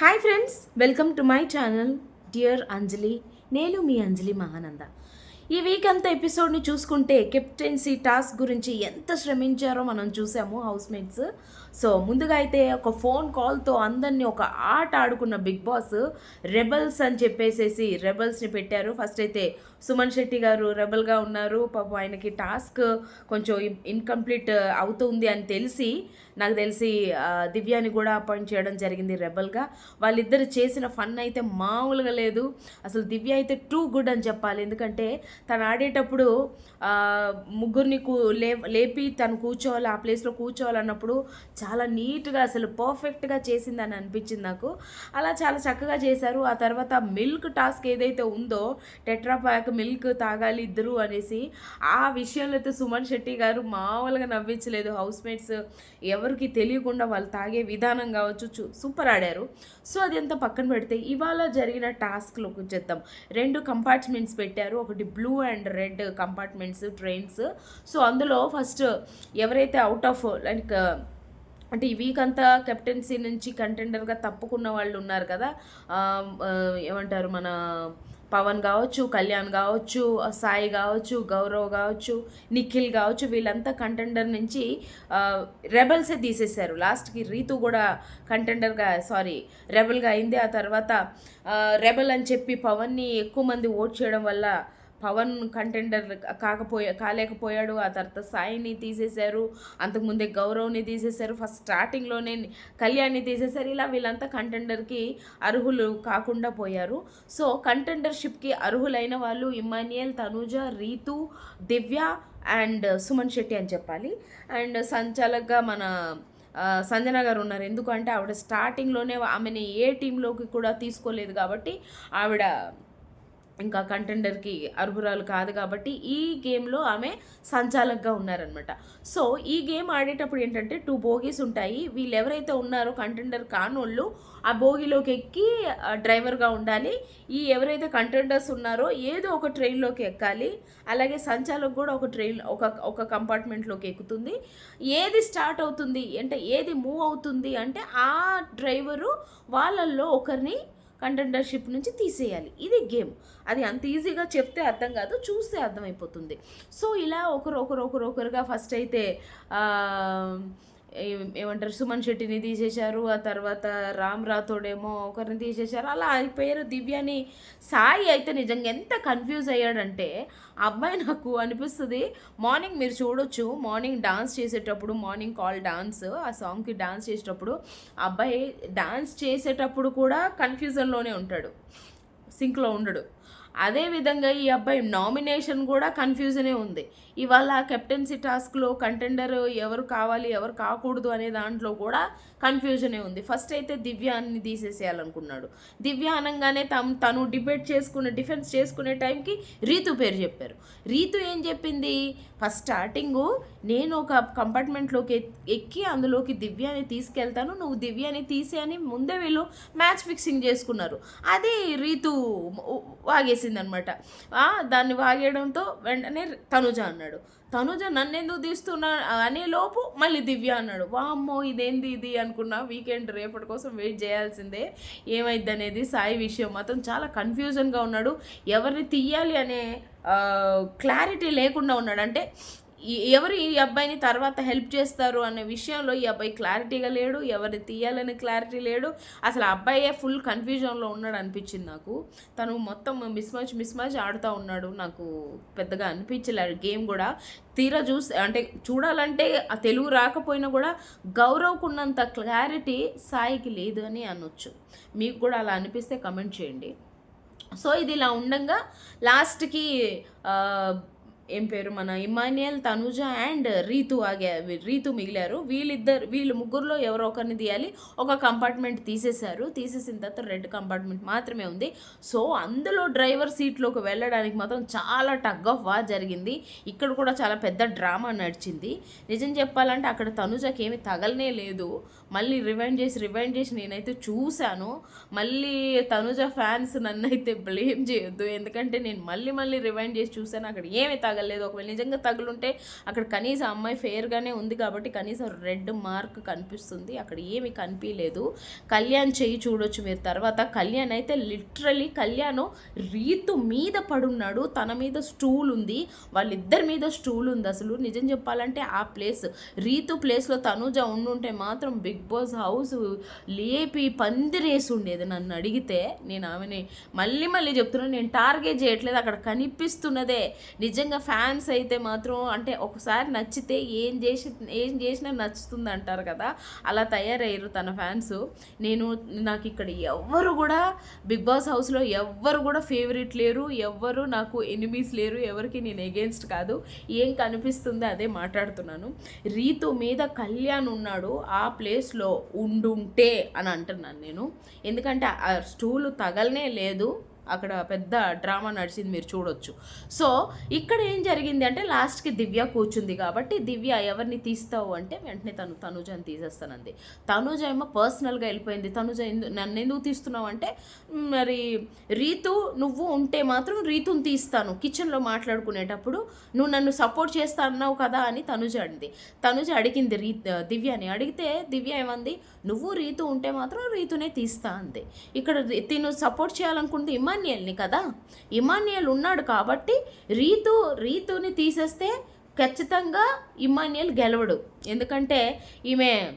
Hi friends welcome to my channel dear Anjali నేను మీ అంజలి మహానంద ఈ వీక్ అంతా ఎపిసోడ్ని చూసుకుంటే కెప్టెన్సీ టాస్క్ గురించి ఎంత శ్రమించారో మనం చూసాము హౌస్ మేట్స్ సో ముందుగా అయితే ఒక ఫోన్ కాల్తో అందరినీ ఒక ఆట ఆడుకున్న బిగ్ బాస్ రెబల్స్ అని చెప్పేసేసి రెబల్స్ని పెట్టారు. ఫస్ట్ అయితే సుమన్ శెట్టి గారు రెబల్గా ఉన్నారు. పాపం ఆయనకి టాస్క్ కొంచెం ఇన్కంప్లీట్ అవుతుంది అని తెలిసి నాకు తెలిసి దివ్యాని కూడా అపాయింట్ చేయడం జరిగింది రెబల్గా. వాళ్ళిద్దరు చేసిన ఫన్ అయితే మామూలుగా లేదు. అసలు దివ్య అయితే టూ గుడ్ అని చెప్పాలి. ఎందుకంటే తను ఆడేటప్పుడు ముగ్గురిని కూ లే లేపి తను కూర్చోవాలి ఆ ప్లేస్లో కూర్చోవాలన్నప్పుడు చాలా నీట్గా అసలు పర్ఫెక్ట్గా చేసిందని అనిపించింది నాకు. అలా చాలా చక్కగా చేశారు. ఆ తర్వాత మిల్క్ టాస్క్ ఏదైతే ఉందో టెట్రా ప్యాక్ మిల్క్ తాగాలి ఇద్దరు అనేసి ఆ విషయంలో అయితే సుమన్ శెట్టి గారు మామూలుగా నవ్వించలేదు. హౌస్ మేట్స్ ఎవరికి తెలియకుండా వాళ్ళు తాగే విధానం కావచ్చు చూ సూపర్ ఆడారు. సో అది అంతా పక్కన పెడితే ఇవాళ జరిగిన టాస్క్లోకి వచ్చేద్దాం. రెండు కంపార్ట్మెంట్స్ పెట్టారు. ఒకటి blue and red compartments trains. So అందులో ఫస్ట్ ఎవరైతే అవుట్ ఆఫ్ లైక్ అంటే ఈ వీక్ అంతా కెప్టెన్సీ నుంచి కంటెండర్గా తప్పుకున్న వాళ్ళు ఉన్నారు కదా. ఏమంటారు మన పవన్ కావచ్చు కళ్యాణ్ కావచ్చు సాయి కావచ్చు గౌరవ్ కావచ్చు నిఖిల్ కావచ్చు వీళ్ళంతా కంటెండర్ నుంచి రెబల్సే తీసేశారు. లాస్ట్కి రీతు కూడా కంటెండర్గా సారీ రెబల్గా అయింది. ఆ తర్వాత రెబల్ అని చెప్పి పవన్ని ఎక్కువ మంది ఓట్ చేయడం వల్ల పవన్ కంటెండర్ కాకపోయా కాలేకపోయాడు. ఆ తర్వాత సాయిని తీసేశారు. అంతకుముందే గౌరవ్ని తీసేశారు. ఫస్ట్ స్టార్టింగ్లోనే కళ్యాణ్ని తీసేశారు. ఇలా వీళ్ళంతా కంటెండర్కి అర్హులు కాకుండా పోయారు. సో కంటెండర్షిప్కి అర్హులైన వాళ్ళు ఇమానియల్ తనూజ రీతు దివ్య అండ్ సుమన్ శెట్టి అని చెప్పాలి. అండ్ సంచాలక్గా మన సంజన గారు ఉన్నారు. ఎందుకంటే ఆవిడ స్టార్టింగ్లోనే ఆమెని ఏ టీంలోకి కూడా తీసుకోలేదు కాబట్టి ఆవిడ ఇంకా కంటెండర్కి అర్హురాలు కాదు కాబట్టి ఈ గేమ్లో ఆమె సంచాలకుగా ఉన్నారనమాట సో ఈ గేమ్ ఆడేటప్పుడు ఏంటంటే టూ బోగీస్ ఉంటాయి. వీళ్ళు ఎవరైతే ఉన్నారో కంటెండర్ కానోళ్ళు ఆ బోగిలోకి ఎక్కి డ్రైవర్గా ఉండాలి. ఈ ఎవరైతే కంటెండర్స్ ఉన్నారో ఏదో ఒక ట్రైన్లోకి ఎక్కాలి. అలాగే సంచాలకు కూడా ఒక ట్రైన్ ఒక ఒక కంపార్ట్మెంట్లోకి ఎక్కుతుంది. ఏది స్టార్ట్ అవుతుంది అంటే ఏది మూవ్ అవుతుంది అంటే ఆ డ్రైవరు వాళ్ళల్లో ఒకరిని కంటెండర్షిప్ నుంచి తీసేయాలి. ఇది గేమ్. అది అంత ఈజీగా చెప్తే అర్థం కాదు చూస్తే అర్థమైపోతుంది. సో ఇలా ఒకరు ఒకరు ఒకరు ఒకరుగా ఫస్ట్ అయితే ఏమంటారు సుమన్ శెట్టిని తీసేశారు ఆ తర్వాత రామ్ రాథోడేమో ఒకరిని తీసేశారు అలా అయిపోయారు. దివ్యాని సాయి అయితే నిజంగా ఎంత కన్ఫ్యూజ్ అయ్యాడంటే అబ్బాయి నాకు అనిపిస్తుంది మార్నింగ్ మీరు చూడొచ్చు మార్నింగ్ డాన్స్ చేసేటప్పుడు మార్నింగ్ కాల్ డాన్స్ ఆ సాంగ్కి డాన్స్ చేసేటప్పుడు ఆ అబ్బాయి డాన్స్ చేసేటప్పుడు కూడా కన్ఫ్యూజన్లోనే ఉంటాడు సింక్లో ఉండడు. అదేవిధంగా ఈ అబ్బాయి నామినేషన్ కూడా కన్ఫ్యూజనే ఉంది. ఇవాళ కెప్టెన్సీ టాస్క్లో కంటెండర్ ఎవరు కావాలి ఎవరు కాకూడదు అనే దాంట్లో కూడా కన్ఫ్యూజనే ఉంది. ఫస్ట్ అయితే దివ్యాన్ని తీసేసేయాలనుకున్నాడు. దివ్య అనగానే తను తను డిబేట్ చేసుకునే డిఫెన్స్ చేసుకునే టైంకి రీతు పేరు చెప్పారు. రీతు ఏం చెప్పింది? ఫస్ట్ స్టార్టింగు నేను ఒక కంపార్ట్మెంట్లోకి ఎక్కి అందులోకి దివ్యాని తీసుకెళ్తాను. నువ్వు దివ్యాని తీసే అని ముందే వీళ్ళు మ్యాచ్ ఫిక్సింగ్ చేసుకున్నారు. అది రీతు వాగేసింది అనమాట దాన్ని వాగేయడంతో వెంటనే తనుజ అన్నాడు. తనుజ నన్నెందుకు తీస్తున్నా అనే లోపు మళ్ళీ దివ్య అన్నాడు. వామ్మో ఇదేంది ఇది? అనుకున్నా వీకెండ్ రేపటి కోసం వెయిట్ చేయాల్సిందే. ఏమైద్ది అనేది సాయి విషయం మాత్రం చాలా కన్ఫ్యూజన్గా ఉన్నాడు. ఎవరిని తీయాలి అనే క్లారిటీ లేకుండా ఉన్నాడు. అంటే ఎవరు ఈ అబ్బాయిని తర్వాత హెల్ప్ చేస్తారు అనే విషయంలో ఈ అబ్బాయి క్లారిటీగా లేడు ఎవరిని తీయాలని క్లారిటీ లేడు. అసలు ఆ అబ్బాయే ఫుల్ కన్ఫ్యూజన్లో ఉన్నాడు అనిపించింది నాకు. తను మొత్తం మిస్ మ్యాచ్ మిస్ మ్యాచ్ ఆడుతూ ఉన్నాడు. నాకు పెద్దగా అనిపించలేదు. గేమ్ కూడా తీరా చూసి అంటే చూడాలంటే ఆ తెలుగు రాకపోయినా కూడా గౌరవకున్నంత క్లారిటీ సాయికి లేదు అని అనొచ్చు. మీకు కూడా అలా అనిపిస్తే కమెంట్ చేయండి. సో ఇది ఇలా ఉండంగా లాస్ట్కి ఏం పేరు? మన ఇమానియల్ తనుజ అండ్ రీతు ఆగే రీతు మిగిలారు. వీళ్ళిద్దరు వీళ్ళు ముగ్గురులో ఎవరో ఒకరిని తీయాలి. ఒక కంపార్ట్మెంట్ తీసేశారు. తీసేసిన తర్వాత రెడ్ కంపార్ట్మెంట్ మాత్రమే ఉంది. సో అందులో డ్రైవర్ సీట్లోకి వెళ్ళడానికి మాత్రం చాలా టగ్ ఆఫ్ వార్ జరిగింది. ఇక్కడ కూడా చాలా పెద్ద డ్రామా నడిచింది. నిజం చెప్పాలంటే అక్కడ తనుజకి ఏమి తగలనే లేదు. మళ్ళీ రివైండ్ చేసి రివైండ్ చేసి నేనైతే చూశాను. మళ్ళీ తనుజ ఫ్యాన్స్ నన్ను అయితే బ్లేమ్ చేయొద్దు. ఎందుకంటే నేను మళ్ళీ మళ్ళీ రివైండ్ చేసి చూశాను. అక్కడ ఏమీ తగలేదు. ఒకవేళ నిజంగా తగులుంటే అక్కడ కనీసం అమ్మాయి ఫేర్గానే ఉంది కాబట్టి కనీసం రెడ్ మార్క్ కనిపిస్తుంది. అక్కడ ఏమీ కనిపించలేదు కళ్యాణ్ చేయి చూడొచ్చు మీరు. తర్వాత కళ్యాణ్ అయితే లిటరలీ కళ్యాణ్ రీతు మీద పడున్నాడు. తన మీద స్టూల్ ఉంది. వాళ్ళిద్దరి మీద స్టూల్ ఉంది అసలు. నిజం చెప్పాలంటే ఆ ప్లేస్ రీతు ప్లేస్లో తనుజ ఉండుంటే మాత్రం బిగ్ బిగ్ బాస్ హౌస్ లేపి పందిరేసి ఉండేది నన్ను అడిగితే నేను ఆమెని మళ్ళీ మళ్ళీ చెప్తున్నాను నేను టార్గెట్ చేయట్లేదు అక్కడ కనిపిస్తున్నదే. నిజంగా ఫ్యాన్స్ అయితే మాత్రం అంటే ఒకసారి నచ్చితే ఏం చేసి ఏం చేసినా నచ్చుతుంది అంటారు కదా అలా తయారయ్యారు తన ఫ్యాన్స్. నేను నాకు ఇక్కడ ఎవ్వరు కూడా బిగ్ బాస్ హౌస్లో ఎవ్వరు కూడా ఫేవరెట్ లేరు ఎవ్వరు నాకు ఎనిమీస్ లేరు ఎవరికి నేను ఎగెన్స్ట్ కాదు. ఏం కనిపిస్తుంది అదే మాట్లాడుతున్నాను. రీతు మీద కళ్యాణ్ ఉన్నాడు ఆ ప్లేస్ ప్లేస్లో ఉండుంటే అని అంటున్నాను నేను. ఎందుకంటే ఆ స్టూలు తగలనే లేదు. అక్కడ పెద్ద డ్రామా నడిచింది మీరు చూడొచ్చు. సో ఇక్కడ ఏం జరిగింది అంటే లాస్ట్కి దివ్య కూర్చుంది కాబట్టి దివ్య ఎవరిని తీస్తావు అంటే వెంటనే తను తనుజని తీసేస్తానంది. తనుజ ఏమో పర్సనల్గా వెళ్ళిపోయింది. తనుజ ఎందు నన్ను ఎందుకు తీస్తున్నావు అంటే మరి రీతు నువ్వు ఉంటే మాత్రం రీతుని తీస్తాను. కిచెన్లో మాట్లాడుకునేటప్పుడు నువ్వు నన్ను సపోర్ట్ చేస్తా అన్నావు కదా అని తనుజ అడిగింది తనుజ అడిగింది రీ దివ్యని. అడిగితే దివ్య ఏమంది? నువ్వు రీతు ఉంటే మాత్రం రీతునే తీస్తా అంది. ఇక్కడ తిను సపోర్ట్ చేయాలనుకుంటే ఇమాన్యుయల్ని కదా? ఇమాన్యుయల్ ఉన్నాడు కాబట్టి రీతు రీతుని తీసేస్తే ఖచ్చితంగా ఇమాన్యుయల్ గెలవడు. ఎందుకంటే ఈమె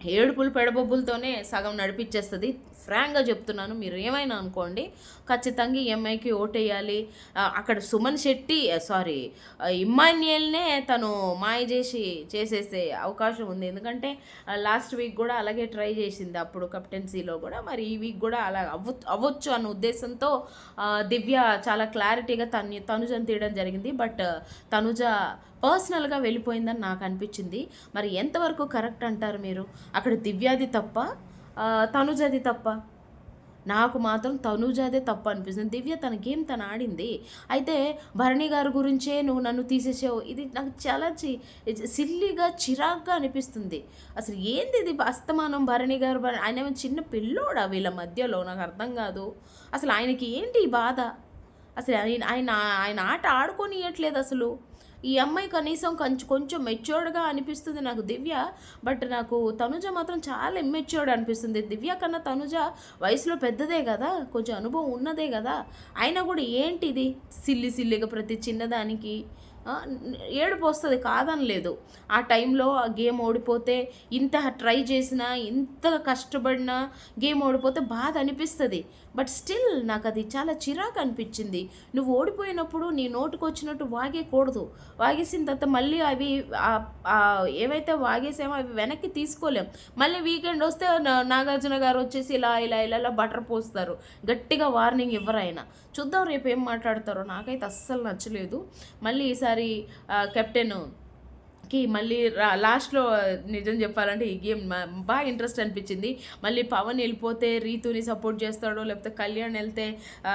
ఏడుపులు పెడబొబ్బులతోనే సగం నడిపించేస్తుంది ఫ్రాంక్గా చెప్తున్నాను మీరు ఏమైనా అనుకోండి ఖచ్చితంగా ఈఎంఐకి ఓటేయాలి. అక్కడ సుమన్ శెట్టి సారీ ఇమ్మాన్యుయల్నే తను మాయ చేసి చేసేసే అవకాశం ఉంది. ఎందుకంటే లాస్ట్ వీక్ కూడా అలాగే ట్రై చేసింది అప్పుడు కెప్టెన్సీలో కూడా. మరి ఈ వీక్ కూడా అలా అవ్వ అవ్వచ్చు అన్న ఉద్దేశంతో దివ్య చాలా క్లారిటీగా తను తనుజను తీయడం జరిగింది. బట్ తనుజ పర్సనల్గా వెళ్ళిపోయిందని నాకు అనిపించింది. మరి ఎంతవరకు కరెక్ట్ అంటారు మీరు? అక్కడ దివ్యాది తప్ప తనుజది తప్ప. నాకు మాత్రం తనుజాదే తప్పు అనిపిస్తుంది. దివ్య తన గేమ్ తను ఆడింది. అయితే భరణి గారి గురించే నువ్వు నన్ను తీసేసావు. ఇది నాకు చాలా చి సిల్లీగా చిరాగ్గా అనిపిస్తుంది. అసలు ఏంది ఇది అస్తమానం భరణి గారు? భరణి- ఆయన చిన్న పిల్లోడా వీళ్ళ మధ్యలో? నాకు అర్థం కాదు. అసలు ఆయనకి ఏంటి ఈ బాధ? అసలు ఆయన ఆయన ఆయన ఆట ఆడుకోనియట్లేదు అసలు. ఈ అమ్మాయి కనీసం కొంచెం కొంచెం మెచ్యూర్డ్గా అనిపిస్తుంది నాకు దివ్య బట్ నాకు తనుజ మాత్రం చాలా ఇమ్మెచ్యూర్డ్ అనిపిస్తుంది. దివ్య కన్నా తనుజ వయసులో పెద్దదే కదా కొంచెం అనుభవం ఉన్నదే కదా. అయినా కూడా ఏంటిది? సిల్లి సిల్లిగా ప్రతి చిన్నదానికి ఏడుపు వస్తుంది కాదనలేదు. ఆ టైంలో ఆ గేమ్ ఓడిపోతే ఇంత ట్రై చేసినా ఇంత కష్టపడినా గేమ్ ఓడిపోతే బాధ అనిపిస్తుంది. బట్ స్టిల్ నాకు అది చాలా చిరాకు అనిపించింది. నువ్వు ఓడిపోయినప్పుడు నీ నోటుకు వచ్చినట్టు వాగేయకూడదు వాగేసిన తర్వాత మళ్ళీ అవి ఏవైతే వాగేసామో అవి వెనక్కి తీసుకోలేం. మళ్ళీ వీకెండ్ వస్తే నాగార్జున గారు వచ్చేసి ఇలా ఇలా ఇలా ఇలా బటర్ పోస్తారు. గట్టిగా వార్నింగ్ ఇవ్వరు ఆయన. చూద్దాం రేపు ఏం మాట్లాడతారో నాకైతే అస్సలు నచ్చలేదు. మళ్ళీ ఈసారి కెప్టెన్ కి మళ్ళీ లాస్ట్లో నిజం చెప్పాలంటే ఈ గేమ్ బాగా ఇంట్రెస్ట్ అనిపించింది. మళ్ళీ పవన్ వెళ్ళిపోతే రీతుని సపోర్ట్ చేస్తాడో లేకపోతే కళ్యాణ్ వెళ్తే ఆ,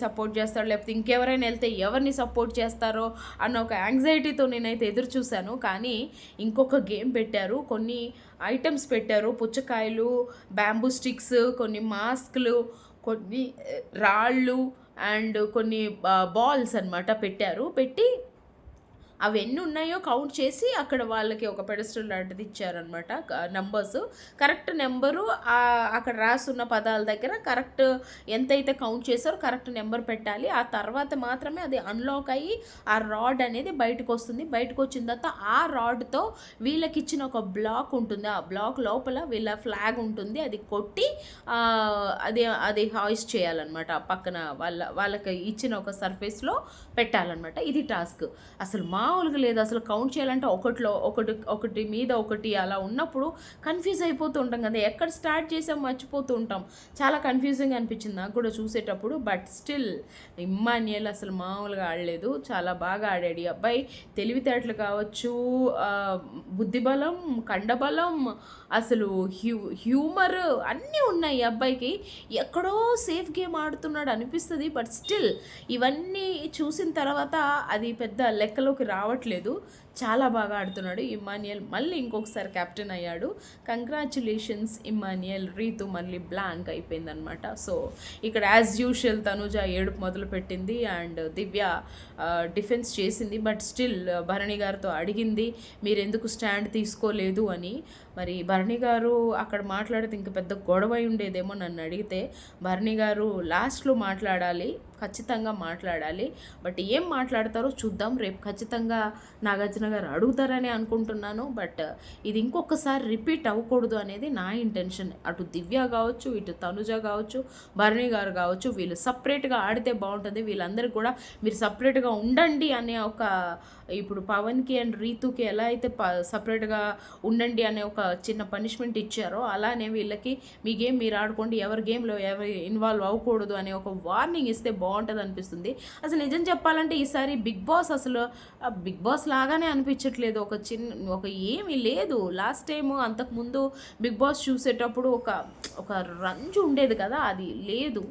సపోర్ట్ చేస్తాడో లేకపోతే ఇంకెవరైనా వెళ్తే ఎవరిని సపోర్ట్ చేస్తారో అన్న ఒక యాంగ్జైటీతో నేనైతే ఎదురు చూశాను కానీ ఇంకొక గేమ్ పెట్టారు. కొన్ని ఐటమ్స్ పెట్టారు. పుచ్చకాయలు బ్యాంబూ స్టిక్స్ కొన్ని మాస్క్లు కొన్ని రాళ్ళు అండ్ కొన్ని బాల్స్ అన్నమాట పెట్టారు. పెట్టి అవి ఎన్ని ఉన్నాయో కౌంట్ చేసి అక్కడ వాళ్ళకి ఒక పెడస్టల్ లాంటిది ఇచ్చారనమాట నెంబర్స్ కరెక్ట్ నెంబరు అక్కడ రాసున్న పదాల దగ్గర కరెక్ట్ ఎంతైతే కౌంట్ చేశారో కరెక్ట్ నెంబర్ పెట్టాలి. ఆ తర్వాత మాత్రమే అది అన్లాక్ అయ్యి ఆ రాడ్ అనేది బయటకు వస్తుంది బయటకు వచ్చిన తర్వాత ఆ రాడ్తో వీళ్ళకి ఇచ్చిన ఒక బ్లాక్ ఉంటుంది. ఆ బ్లాక్ లోపల వీళ్ళ ఫ్లాగ్ ఉంటుంది. అది కొట్టి అది అది హాయిస్ట్ చేయాలన్నమాట. పక్కన వాళ్ళ వాళ్ళకి ఇచ్చిన ఒక సర్ఫేస్లో పెట్టాలన్నమాట. ఇది టాస్క్ అసలు మా మామూలుగా లేదు. అసలు కౌంట్ చేయాలంటే ఒకటిలో ఒకటి ఒకటి మీద ఒకటి అలా ఉన్నప్పుడు కన్ఫ్యూజ్ అయిపోతూ ఉంటాం కదా. ఎక్కడ స్టార్ట్ చేసాం మర్చిపోతూ ఉంటాం. చాలా కన్ఫ్యూజింగ్ అనిపించింది నాకు కూడా చూసేటప్పుడు. బట్ స్టిల్ ఇమ్మాన్యుయల్ అసలు మామూలుగా ఆడలేదు. చాలా బాగా ఆడాడు ఈ అబ్బాయి. తెలివితేటలు కావచ్చు బుద్ధిబలం కండబలం అసలు హ్యూ హ్యూమర్ అన్నీ ఉన్నాయి ఈ అబ్బాయికి. ఎక్కడో సేఫ్ గేమ్ ఆడుతున్నాడు అనిపిస్తుంది. బట్ స్టిల్ ఇవన్నీ చూసిన తర్వాత అది పెద్ద లెక్కలోకి రావట్లేదు. చాలా బాగా ఆడుతున్నాడు ఇమాన్యుయల్ మళ్ళీ ఇంకొకసారి కెప్టెన్ అయ్యాడు. కంగ్రాచులేషన్స్ ఇమాన్యుయల్ రీతు మళ్ళీ బ్లాంక్ అయిపోయిందనమాట సో ఇక్కడ యాజ్ యూజువల్ తనుజ ఏడుపు మొదలు పెట్టింది అండ్ దివ్య డిఫెన్స్ చేసింది. బట్ స్టిల్ భరణి గారితో అడిగింది మీరు ఎందుకు స్టాండ్ తీసుకోలేదు? అని. మరి భరణి గారు అక్కడ మాట్లాడితే ఇంక పెద్ద గొడవ అయి ఉండేదేమో నన్ను అడిగితే భరణి గారు లాస్ట్లో మాట్లాడాలి. ఖచ్చితంగా మాట్లాడాలి. బట్ ఏం మాట్లాడతారో చూద్దాం. రేపు ఖచ్చితంగా నాగార్జున గారు అడుగుతారని అనుకుంటున్నాను. బట్ ఇది ఇంకొకసారి రిపీట్ అవ్వకూడదు అనేది నా ఇంటెన్షన్. అటు దివ్య కావచ్చు ఇటు తనుజ కావచ్చు భరణి గారు కావచ్చు వీళ్ళు సపరేట్గా ఆడితే బాగుంటుంది. వీళ్ళందరికీ కూడా మీరు సపరేట్గా ఉండండి అనే ఒక ఇప్పుడు పవన్కి అండ్ రీతుకి ఎలా అయితే ప సపరేట్గా ఉండండి అనే ఒక చిన్న పనిష్మెంట్ ఇచ్చారో అలానే వీళ్ళకి మీ గేమ్ మీరు ఆడుకోండి ఎవరి గేమ్లో ఎవరు ఇన్వాల్వ్ అవ్వకూడదు అనే ఒక వార్నింగ్ ఇస్తే బాగుంటుంది అనిపిస్తుంది. అసలు నిజం చెప్పాలంటే ఈసారి బిగ్ బాస్ అసలు బిగ్ బాస్ లాగానే అనిపించట్లేదు. ఒక చిన్న ఒక ఏమీ లేదు. లాస్ట్ టైం అంతకుముందు బిగ్ బాస్ చూసేటప్పుడు ఒక ఒక రంజు ఉండేది కదా అది లేదు.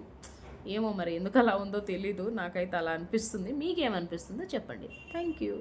ఏమో మరి ఎందుకు అలా ఉందో తెలీదు. నాకైతే అలా అనిపిస్తుంది. మీకేమనిపిస్తుందో చెప్పండి. Thank you